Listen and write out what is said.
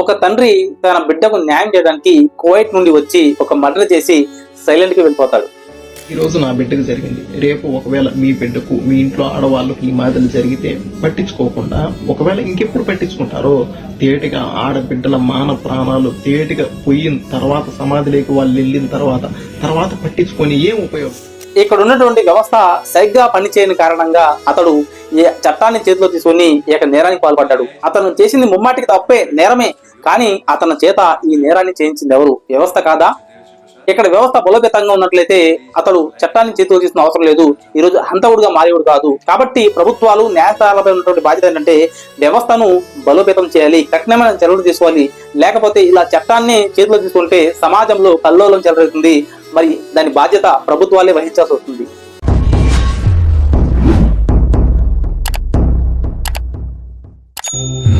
ఒక తండ్రి తన బిడ్డకు న్యాయం చేయడానికి కువైట్ నుండి వచ్చి ఒక మర్డర్ చేసి సైలెంట్కి వెళ్ళిపోతాడు. ఈ రోజు నా బిడ్డకు జరిగింది. రేపు ఒకవేళ మీ బిడ్డకు మీ ఇంట్లో ఆడవాళ్ళకి ఈ మాదిరి జరిగితే పట్టించుకోకుండా ఒకవేళ ఇంకెప్పుడు పట్టించుకుంటారో తేటిగా ఆడబిడ్డల మాన ప్రాణాలు తేటిగా పోయిన తర్వాత సమాధిలోకి వాళ్ళు వెళ్ళిన తర్వాత తర్వాత పట్టించుకొని ఏం ఉపయోగం? ఇక్కడ ఉన్నటువంటి వ్యవస్థ సరిగ్గా పనిచేయని కారణంగా అతడు ఈ చట్టాన్ని చేతిలో తీసుకొని ఈ నేరానికి పాల్పడ్డాడు. అతను చేసింది ముమ్మాటికి తప్పే నేరమే కానీ అతని చేత ఈ నేరాన్ని చేయించింది ఎవరు? వ్యవస్థ కాదా? ఇక్కడ వ్యవస్థ బలోపేతంగా ఉన్నట్లయితే అతడు చట్టాన్ని చేతిలో తీసుకున్న అవసరం లేదు. ఈ రోజు హంతకుడుగా మారేవాడు కాదు. కాబట్టి ప్రభుత్వాలు న్యాయస్థానాలపై ఉన్నటువంటి బాధ్యత ఏంటంటే వ్యవస్థను బలోపేతం చేయాలి కఠినమైన చర్యలు తీసుకోవాలి. లేకపోతే ఇలా చట్టాన్ని చేతిలో తీసుకుంటే సమాజంలో కల్లోలం చెలరేస్తుంది మరి దాని బాధ్యత ప్రభుత్వాలే వహించాల్సి వస్తుంది. mm